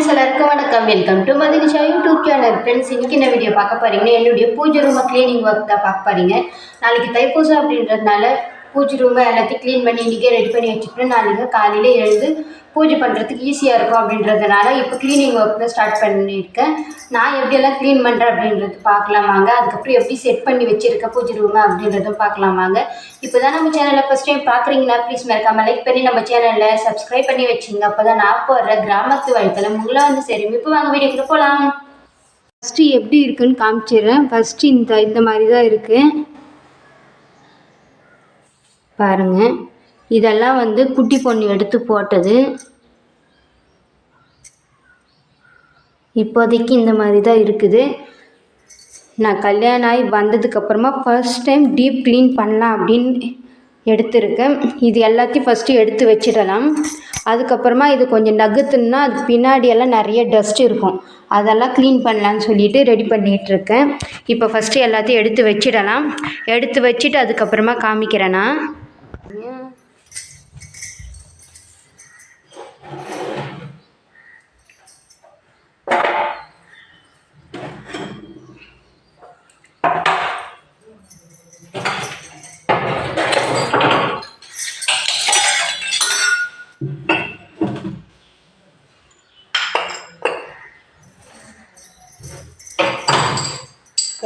Friends எல்லாருக்கும் வணக்கம். Welcome to Madhinisha YouTube channel friends இன்னைக்கு என்ன வீடியோ பார்க்க போறீங்கன்னா என்னுடைய பூஜை ரூமை க்ளீனிங் ஒர்க் தான் பார்க்க போறீங்க. நாளைக்கு தைப்பூசம் அப்படின்றதுனால பூஜை ரூமை எல்லாத்தையும் க்ளீன் பண்ணி இன்றைக்கே ரெடி பண்ணி வச்சுக்கிட்டு நாளைக்கு காலையில் எழுந்து பூஜை பண்ணுறதுக்கு ஈஸியாக இருக்கும் அப்படின்றதுனால இப்போ க்ளீனிங் ஒர்க் தான் ஸ்டார்ட் பண்ணியிருக்கேன். நான் எப்படியெல்லாம் க்ளீன் பண்ணுறேன் அப்படின்றது பார்க்கலாமாங்க அதுக்கப்புறம் எப்படி செட் பண்ணி வச்சுருக்கேன் பூஜை ரூமை அப்படின்றதும் பார்க்கலாமாங்க இப்போ தான் நம்ம சேனலில் ஃபஸ்ட் டைம் பார்க்குறீங்கன்னா ப்ளீஸ் மறக்காம லைக் பண்ணி நம்ம சேனலில் சப்ஸ்கிரைப் பண்ணி வச்சுங்க. அப்போ தான் நான் போடுற கிராமத்து வழித்தலம் உங்களாக வந்து சரி இப்போ வாங்க வீடியோக்குள்ளே போகலாம் ஃபஸ்ட்டு எப்படி இருக்குன்னு காமிச்சிடுறேன். ஃபஸ்ட்டு இந்த இந்த மாதிரி தான் இருக்குது பாருங்கள் இதெல்லாம் வந்து குட்டி பொண்ணு எடுத்து போட்டது. இப்போதைக்கு இந்த மாதிரி தான் இருக்குது. நான் கல்யாணம் ஆகி வந்ததுக்கப்புறமா ஃபர்ஸ்ட் டைம் டீப் க்ளீன் பண்ணலாம் அப்படின்னு எடுத்திருக்கேன். இது எல்லாத்தையும் ஃபஸ்ட்டு எடுத்து வச்சிடலாம். அதுக்கப்புறமா இது கொஞ்சம் நகுத்துன்னா அது பின்னாடியெல்லாம் நிறைய டஸ்ட் இருக்கும். அதெல்லாம் க்ளீன் பண்ணலான்னு சொல்லிட்டு ரெடி பண்ணிகிட்டு இருக்கேன். இப்போ ஃபஸ்ட்டு எல்லாத்தையும் எடுத்து வச்சிடலாம். எடுத்து வச்சுட்டு அதுக்கப்புறமா காமிக்கிறேன் நான்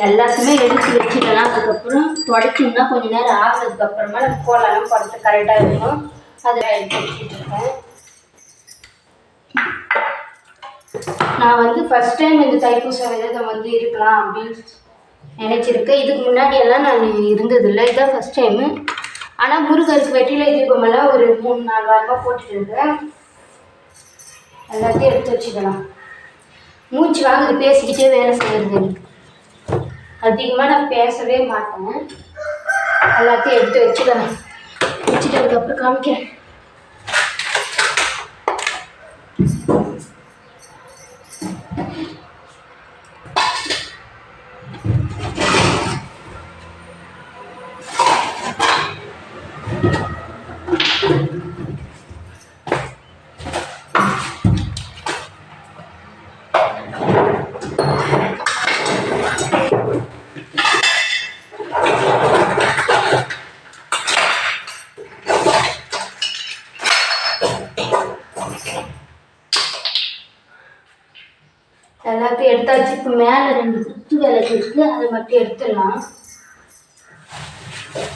எல்லாத்தையுமே எடுத்து வச்சுக்கலாம் அதுக்கப்புறம் தொடச்சோம்னா கொஞ்ச நேரம் ஆறுனதுக்கு அப்புறமா நம்ம கோலெல்லாம் குறைச்சி கரெக்டாக இருக்கும் அதெல்லாம் எடுத்து வச்சுட்டு இருக்கேன் நான் வந்து ஃபர்ஸ்ட் டைம் இந்த தைப்பூச விரதம் வந்து இருக்கலாம் அப்படின்னு நினச்சிருக்கேன். இதுக்கு முன்னாடி எல்லாம் நான் இருந்ததில்லை இதுதான் ஃபர்ஸ்ட் டைமு ஆனால் முருகருக்கு வெற்றிலை தீபமெல்லாம் ஒரு மூணு நாலு வாரமாக போட்டுட்டு இருக்கேன் எல்லாத்தையும் எடுத்து வச்சுக்கலாம். மூச்சு வாங்குது பேசிக்கிட்டே வேலை செய்யறது. எனக்கு அதிகமாக நான் பேசவே மாட்டேன் எல்லாத்தையும் எடுத்து வச்சுக்கலாம் வச்சுட்டு அதுக்கப்புறம் காமிக்கிறேன் எல்லாத்தையும் எடுத்தாச்சு இப்போ மேலே ரெண்டு குத்து விளக்கு இருக்குது அதை மட்டும் எடுத்துடலாம்.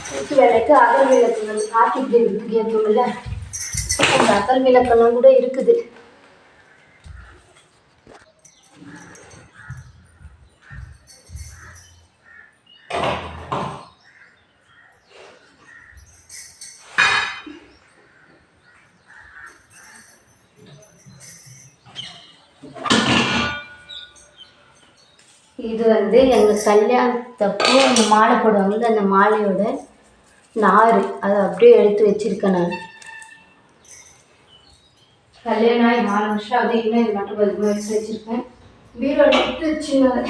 குத்து விளக்கு அகல் விளக்கு வந்து காட்டிக்கிட்டு இருக்குது ஏற்றமில்ல அந்த அகல் விளக்கெல்லாம் கூட இருக்குது. இது வந்து எங்கள் கல்யாணத்தப்போ அந்த மாலை போடுவாங்கல்ல அந்த மாலையோட நார் அதை அப்படியே எடுத்து வச்சிருக்கேன் நான். கல்யாணம் ஆகி நாலு வருஷம் அது இன்னும் இது மட்டும் பதிமூணு வயசு வச்சுருக்கேன். பீரோ எடுத்து சின்ன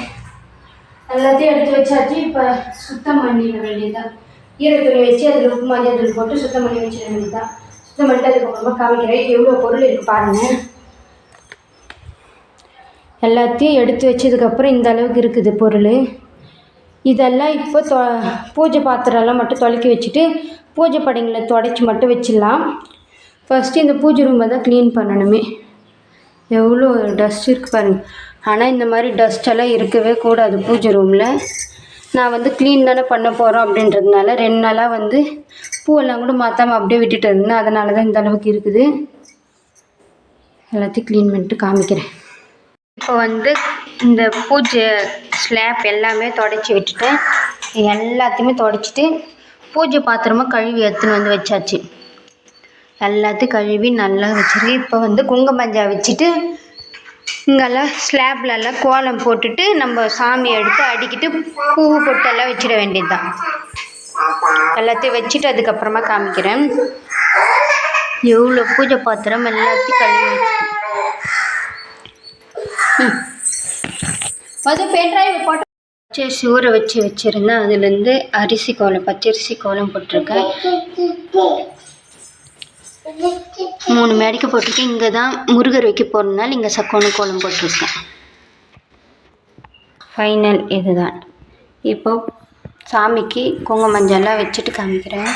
எல்லாத்தையும் எடுத்து வச்சாச்சு. இப்போ சுத்தம் பண்ணிட வேண்டியதுதான். ஈர துணி வச்சு அதில் உப்பு மஞ்சள் தூள் போட்டு சுத்தம் பண்ணி வச்சிட வேண்டியதுதான். சுத்தம் பண்ணிட்டு அதுக்கப்புறமா காமிக்கிறேன். எவ்வளோ பொருள் இருக்குது பாருங்கள் எல்லாத்தையும் எடுத்து வச்சதுக்கப்புறம் இந்த அளவுக்கு இருக்குது பொருள். இதெல்லாம் இப்போ தொ பூஜை பாத்திரம்லாம் மட்டும் தொலைக்கி வச்சுட்டு பூஜை படைங்களை தொடச்சி மட்டும் வச்சிடலாம். ஃபஸ்ட்டு இந்த பூஜை ரூமை தான் க்ளீன் பண்ணணுமே. எவ்வளோ டஸ்ட் இருக்குது பாருங்கள் ஆனால் இந்த மாதிரி டஸ்டெல்லாம் இருக்கவே கூடாது பூஜை ரூமில் நான் வந்து க்ளீன் தானே பண்ண போகிறோம் அப்படின்றதுனால ரெண்டு நாளாக வந்து பூவெல்லாம் கூட மாற்றாமல் அப்படியே விட்டுட்டு இருந்தேன். அதனால தான் இந்த அளவுக்கு இருக்குது. எல்லாத்தையும் க்ளீன் பண்ணிட்டு காமிக்கிறேன். இப்போ வந்து இந்த பூஜை ஸ்லாப் எல்லாமே தொடச்சி விட்டுட்டேன் எல்லாத்தையுமே தொடச்சிட்டு பூஜை பாத்திரமாக கழுவி எடுத்துன்னு வந்து வச்சாச்சு. எல்லாத்தையும் கழுவி நல்லா வச்சுருக்கு. இப்போ வந்து குங்குமஞ்சா வச்சுட்டு இங்கெல்லாம் ஸ்லாப்லெல்லாம் கோலம் போட்டுட்டு நம்ம சாமி எடுத்து அடிக்கிட்டு பூ பொட்டெல்லாம் வச்சிட வேண்டியது தான் எல்லாத்தையும் வச்சுட்டு அதுக்கப்புறமா காமிக்கிறேன். எவ்வளோ பூஜை பாத்திரம் எல்லாத்தையும் கழுவி வச்சுட்டேன் அது பென்ட்ரைவ் போட்டு பச்சரிசி ஊற வச்சு வச்சுருந்தேன் அதுலேருந்து அரிசி கோலம் பச்சரிசி கோலம் போட்டிருக்கேன். மூணு மேடைக்கு போட்டிருக்கேன். இங்கே தான் முருகர் வைக்க போகிறதுனால இங்கே சக்கோண கோலம் போட்டிருக்கேன். ஃபைனல் இதுதான். இப்போ சாமிக்கு குங்கும மஞ்சள்லாம் வச்சுட்டு காமிக்கிறேன்.